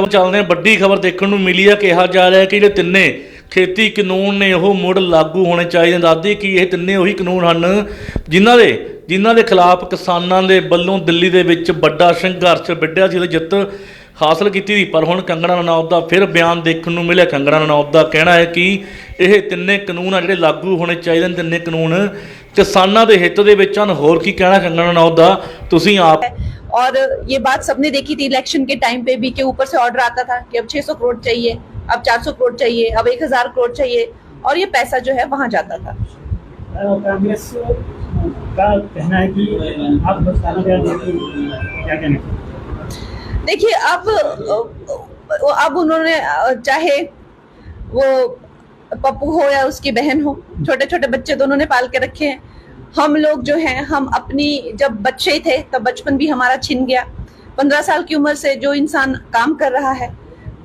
ਖਬਰ ਚੱਲਦੇ ਹਾਂ, ਵੱਡੀ ਖਬਰ ਦੇਖਣ ਨੂੰ ਮਿਲੀ ਹੈ, ਕਿਹਾ ਜਾ ਰਿਹਾ ਹੈ ਕਿ ਜਿਹੜੇ ਤਿੰਨੇ ਖੇਤੀ ਕਾਨੂੰਨ ਨੇ, ਉਹ ਮੁੜ ਲਾਗੂ ਹੋਣੇ ਚਾਹੀਦੇ ਦਾਦੀ ਕਿ ਇਹ ਤਿੰਨੇ ਉਹੀ ਕਾਨੂੰਨ ਹਨ, ਜਿਨ੍ਹਾਂ ਦੇ ਜਿਨ੍ਹਾਂ ਦੇ ਖਿਲਾਫ ਕਿਸਾਨਾਂ ਦੇ ਵੱਲੋਂ ਦਿੱਲੀ ਦੇ ਵਿੱਚ ਵੱਡਾ ਸੰਘਰਸ਼ ਵਿੱਢਿਆ ਸੀ ਤੇ ਜਿੱਤ ਹਾਸਲ ਕੀਤੀ ਸੀ ਪਰ ਹੁਣ ਕੰਗਣਾ ਰਣੌਤ ਦਾ ਫਿਰ ਬਿਆਨ ਦੇਖਣ ਨੂੰ ਮਿਲਿਆ। ਕੰਗਣਾ ਰਣੌਤ ਦਾ ਕਹਿਣਾ ਹੈ ਕਿ ਇਹ ਤਿੰਨੇ ਕਾਨੂੰਨ ਆ ਜਿਹੜੇ ਲਾਗੂ ਹੋਣੇ ਚਾਹੀਦੇ ਨੇ, ਤਿੰਨੇ ਕਾਨੂੰਨ ਕਿਸਾਨਾਂ ਦੇ ਹਿੱਤ ਦੇ ਵਿੱਚ ਹਨ। ਹੋਰ ਕੀ ਕਹਿਣਾ ਕੰਗਣਾ ਰਣੌਤ ਦਾ? ਤੁਸੀਂ ਆਪ और ये बात सबने देखी थी इलेक्शन के टाइम पे भी कि ऊपर से ऑर्डर आता था कि अब 600 करोड़ चाहिए अब 400 करोड़ चाहिए अब 1000 करोड़ चाहिए और ये पैसा जो है वहाँ जाता था। कांग्रेस का कहना है कि आप क्या कहना देखिए अब अब उन्होंने चाहे वो पप्पू हो या उसकी बहन हो छोटे छोटे बच्चे दोनों ने पाल के रखे हैं। हम लोग जो है, हम अपनी, जब बच्चे थे, तब बचपन भी हमारा छिन गया। पंद्रह साल की उम्र से जो इंसान काम कर रहा है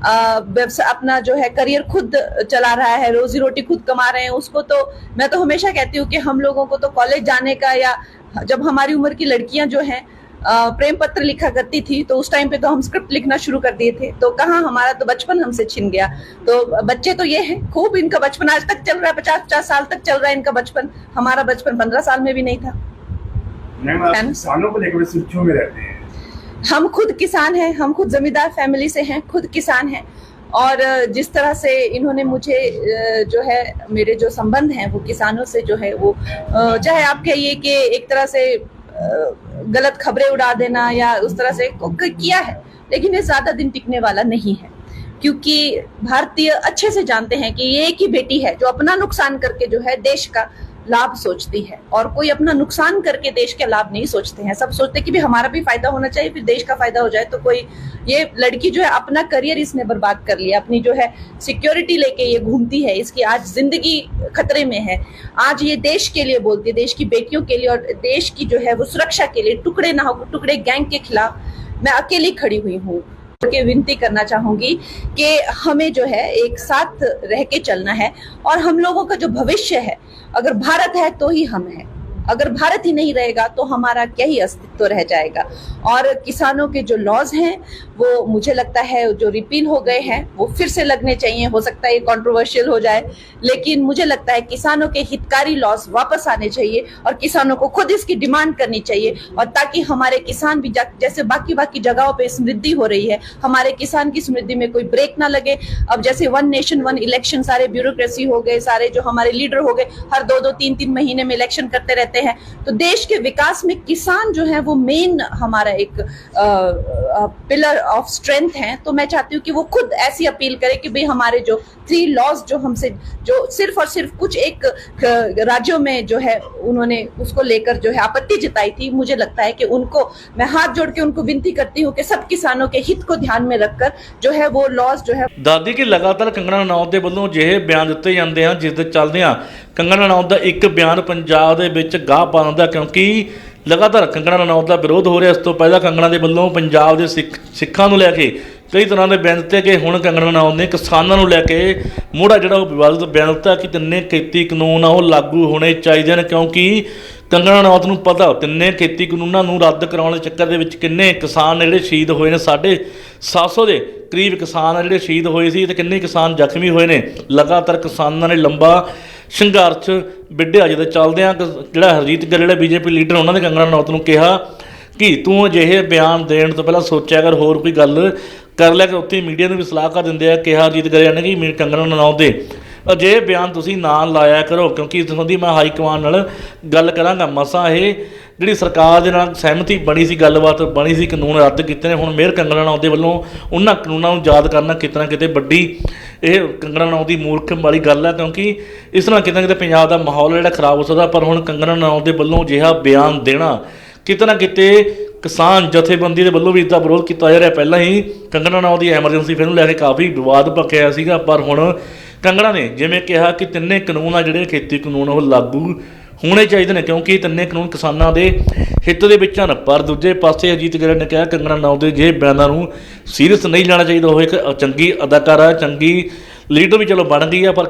अपना जो है करियर खुद चला रहा है रोजी रोटी खुद कमा रहे हैं, उसको तो मैं तो हमेशा कहती हूँ कि हम लोगों को तो कॉलेज जाने का या जब हमारी उम्र की लड़कियाँ जो हैं प्रेम पत्र लिखा करती थी तो उस टाइम पे तो हम स्क्रिप्ट लिखना शुरू कर दिए थे। तो कहाँ हमारा तो बचपन हमसे छिन गया। तो बच्चे तो ये है खूब इनका बचपन आज तक चल रहा है पचास पचास साल तक चल रहा है इनका बचपन। हमारा बचपन पंद्रह साल में भी नहीं था। मैम आप मैम? किसानों को लेकर में रहते हैं? हम खुद किसान हैं हम खुद जमींदार फैमिली से हैं खुद किसान हैं। और जिस तरह से इन्होंने मुझे जो है मेरे जो संबंध हैं वो किसानों से जो है वो चाहे आप कहिए कि एक तरह से गलत खबरें उड़ा देना या उस तरह से किया है, लेकिन ये ज़्यादा दिन टिकने वाला नहीं है। क्योंकि भारतीय अच्छे से जानते हैं कि ये एक ही बेटी है जो अपना नुकसान करके जो है देश का लाभ सोचती है और कोई अपना नुकसान करके देश के लाभ नहीं सोचते हैं। सब सोचते कि भी हमारा भी फ़ायदा होना चाहिए, फिर देश का फ़ायदा हो जाए तो कोई ये लड़की जो है अपना करियर इसने बर्बाद कर लिया, अपनी जो है सिक्योरिटी लेके ये घूमती है, इसकी आज ज़िंदगी खतरे में है। आज ये देश के लिए बोलती है, देश की बेटियों के लिए और देश की जो है वो सुरक्षा के लिए टुकड़े ना हो, टुकड़े गैंग के खिलाफ मैं अकेली खड़ी हुई हूँ। के विनती करना चाहूँगी कि हमें जो है एक साथ रह के चलना है और हम लोगों का जो भविष्य है, अगर भारत है तो ही हम हैं। अगर भारत ही नहीं रहेगा तो हमारा क्या ही अस्तित्व रह जाएगा? और किसानों के जो लॉज हैं, वो मुझे लगता है जो रिपील हो गए हैं, वो फिर से लगने चाहिए। हो सकता है ये कंट्रोवर्शियल हो जाए, लेकिन मुझे लगता है किसानों के हितकारी लॉज वापस आने चाहिए और किसानों को खुद इसकी डिमांड करनी चाहिए और ताकि हमारे किसान भी जैसे बाकी बाकी जगहों पर समृद्धि हो रही है, हमारे किसान की समृद्धि में कोई ब्रेक ना लगे। अब जैसे वन नेशन वन इलेक्शन सारे ब्यूरोक्रेसी हो गए, सारे जो हमारे लीडर हो गए, हर दो दो तीन तीन महीने में इलेक्शन करते रहते हैं तो देश के विकास में किसान जो है वो मेन हमारा एक पिलर ऑफ स्ट्रेंथ है तो मैं चाहती हूँ कि वो खुद ऐसी अपील करे कि भाई हमारे जो थ्री लॉज जो हमसे जो सिर्फ और सिर्फ कुछ एक अ, राज्यों में जो है उन्होंने उसको लेकर जो है आपत्ति जताई थी मुझे लगता है कि उनको मैं हाथ जोड़ के उनको विनती करती हूँ कि सब किसानों के हित को ध्यान में रखकर जो है वो लॉज जो है ਦਾਦੀ ਕਿ ਲਗਾਤਾਰ ਕੰਗਣਾ ਰਣੌਤ ਦੇ ਵੱਲੋਂ ਅਜਿਹੇ ਬਿਆਨ ਦਿੱਤੇ ਜਾਂਦੇ ਹਨ ਜਿਸ ਦੇ ਚੱਲਦਿਆਂ ਕੰਗਣਾ ਰਣੌਤ ਦਾ ਇੱਕ ਬਿਆਨ ਪੰਜਾਬ ਦੇ ਵਿੱਚ ਗਾਹ ਪਾ ਦਿੰਦਾ ਕਿਉਂਕਿ ਲਗਾਤਾਰ ਕੰਗਣਾ ਰਣੌਤ ਦਾ ਵਿਰੋਧ ਹੋ ਰਿਹਾ। ਇਸ ਤੋਂ ਪਹਿਲਾਂ ਕੰਗਣਾ ਦੇ ਵੱਲੋਂ ਪੰਜਾਬ ਦੇ ਸਿੱਖ ਸਿੱਖਾਂ ਨੂੰ ਲੈ ਕੇ ਕਈ ਤਰ੍ਹਾਂ ਦੇ ਬਿਆਨ ਦਿੱਤੇ ਕਿ ਹੁਣ ਕੰਗਣਾ ਰਣੌਤ ਨੇ ਕਿਸਾਨਾਂ ਨੂੰ ਲੈ ਕੇ ਮੋੜਾ ਜਿਹੜਾ ਉਹ ਵਿਵਾਦਿਤ ਬਿਆਨ ਦਿੱਤਾ ਕਿ ਤਿੰਨੇ ਖੇਤੀ ਕਾਨੂੰਨ ਆ, ਉਹ ਲਾਗੂ ਹੋਣੇ ਚਾਹੀਦੇ ਨੇ, ਕਿਉਂਕਿ ਕੰਗਣਾ ਨੌਤ ਨੂੰ ਪਤਾ, ਤਿੰਨੇ ਖੇਤੀ ਕਾਨੂੰਨਾਂ ਨੂੰ ਰੱਦ ਕਰਾਉਣ ਦੇ ਚੱਕਰ ਦੇ ਵਿੱਚ ਕਿੰਨੇ ਕਿਸਾਨ ਜਿਹੜੇ ਸ਼ਹੀਦ ਹੋਏ ਨੇ, ਸਾਡੇ 700 ਦੇ ਕਰੀਬ ਕਿਸਾਨ ਆ ਜਿਹੜੇ ਸ਼ਹੀਦ ਹੋਏ ਸੀ ਤੇ ਕਿੰਨੇ ਕਿਸਾਨ ਜ਼ਖਮੀ ਹੋਏ ਨੇ। ਲਗਾਤਾਰ ਕਿਸਾਨਾਂ ਨੇ ਲੰਬਾ ਸੰਘਰਸ਼ ਵਿੱਢਿਆ, ਜਿਹਦੇ ਚੱਲਦੇ ਆ ਜਿਹੜਾ ਹਰਜੀਤ ਗਿੱਲ, ਜਿਹੜਾ ਬੀਜੇਪੀ ਲੀਡਰ, ਉਹਨਾਂ ਨੇ ਕੰਗਣਾ ਨੌਤ ਨੂੰ ਕਿਹਾ ਕਿ ਤੂੰ ਅਜਿਹੇ ਬਿਆਨ ਦੇਣ ਤੋਂ ਪਹਿਲਾਂ ਸੋਚਿਆ ਕਰ, ਹੋਰ ਕੋਈ ਗੱਲ ਕਰ ਲਿਆ ਕਿ ਉੱਥੇ ਮੀਡੀਆ ਨੂੰ ਵੀ ਸਲਾਹਕਾਰ ਦਿੰਦੇ ਆ ਕਿਹਾ ਹਰਜੀਤ ਗਿੱਲ ਨੇ ਕਿ ਮੇਰੇ ਕੰਗਣਾ ਰਣੌਤ ਦੇ ਅਜਿਹੇ ਬਿਆਨ ਤੁਸੀਂ ਨਾ ਲਾਇਆ ਕਰੋ, ਕਿਉਂਕਿ ਇਸ ਸੰਬੰਧੀ ਮੈਂ ਹਾਈ ਕਮਾਂਡ ਨਾਲ ਗੱਲ ਕਰਾਂਗਾ। ਮਸਾਂ ਇਹ ਜਿਹੜੀ ਸਰਕਾਰ ਦੇ ਨਾਲ ਸਹਿਮਤੀ ਬਣੀ ਸੀ, ਗੱਲਬਾਤ ਬਣੀ ਸੀ, ਕਾਨੂੰਨ ਰੱਦ ਕੀਤੇ ਨੇ, ਹੁਣ ਮੇਅਰ ਕੰਗਣਾ ਰਣੌਤ ਦੇ ਵੱਲੋਂ ਉਹਨਾਂ ਕਾਨੂੰਨਾਂ ਨੂੰ ਯਾਦ ਕਰਨਾ ਕਿਤੇ ਨਾ ਕਿਤੇ ਵੱਡੀ ਇਹ ਕੰਗਣਾ ਰਣੌਤ ਦੀ ਮੂਰਖ ਵਾਲੀ ਗੱਲ ਹੈ ਕਿਉਂਕਿ ਇਸ ਨਾਲ ਕਿਤੇ ਨਾ ਕਿਤੇ ਪੰਜਾਬ ਦਾ ਮਾਹੌਲ ਜਿਹੜਾ ਖਰਾਬ ਹੋ ਸਕਦਾ, ਪਰ ਹੁਣ ਕੰਗਣਾ ਰਣੌਤ ਦੇ ਵੱਲੋਂ ਅਜਿਹਾ ਬਿਆਨ ਦੇਣਾ ਕਿਤੇ ਨਾ ਕਿਤੇ ਕਿਸਾਨ ਜਥੇਬੰਦੀ ਦੇ ਵੱਲੋਂ ਵੀ ਇਸਦਾ ਵਿਰੋਧ ਕੀਤਾ ਜਾ ਰਿਹਾ। ਪਹਿਲਾਂ ਹੀ ਕੰਗਣਾ ਰਣੌਤ ਦੀ ਐਮਰਜੈਂਸੀ ਫਿਰ ਨੂੰ ਲੈ ਕੇ ਕਾਫੀ ਵਿਵਾਦ ਭਖਿਆ ਸੀਗਾ, ਪਰ ਹੁਣ ਕੰਗਣਾ ਨੇ ਜਿਵੇਂ ਕਿਹਾ ਕਿ ਤਿੰਨੇ ਕਾਨੂੰਨ ਆ ਜਿਹੜੇ ਖੇਤੀ ਕਾਨੂੰਨ, ਉਹ ਲਾਗੂ ਹੋਣੇ ਚਾਹੀਦੇ ਨੇ, ਕਿਉਂਕਿ ਤਿੰਨੇ ਕਾਨੂੰਨ ਕਿਸਾਨਾਂ ਦੇ ਹਿੱਤ ਦੇ ਵਿੱਚ ਹਨ। ਪਰ ਦੂਜੇ ਪਾਸੇ ਅਜੀਤ ਗਿੱਲ ਨੇ ਕਿਹਾ, ਕੰਗਣਾ ਰਣੌਤ ਦੇ ਜੇ ਬਿਆਨਾਂ ਨੂੰ ਸੀਰੀਅਸ ਨਹੀਂ ਲੈਣਾ ਚਾਹੀਦਾ, ਉਹ ਇੱਕ ਚੰਗੀ ਅਦਾਕਾਰਾ, ਚੰਗੀ ਲੀਡਰ ਵੀ ਚਲੋ ਬਣ ਗਈ ਆ, ਪਰ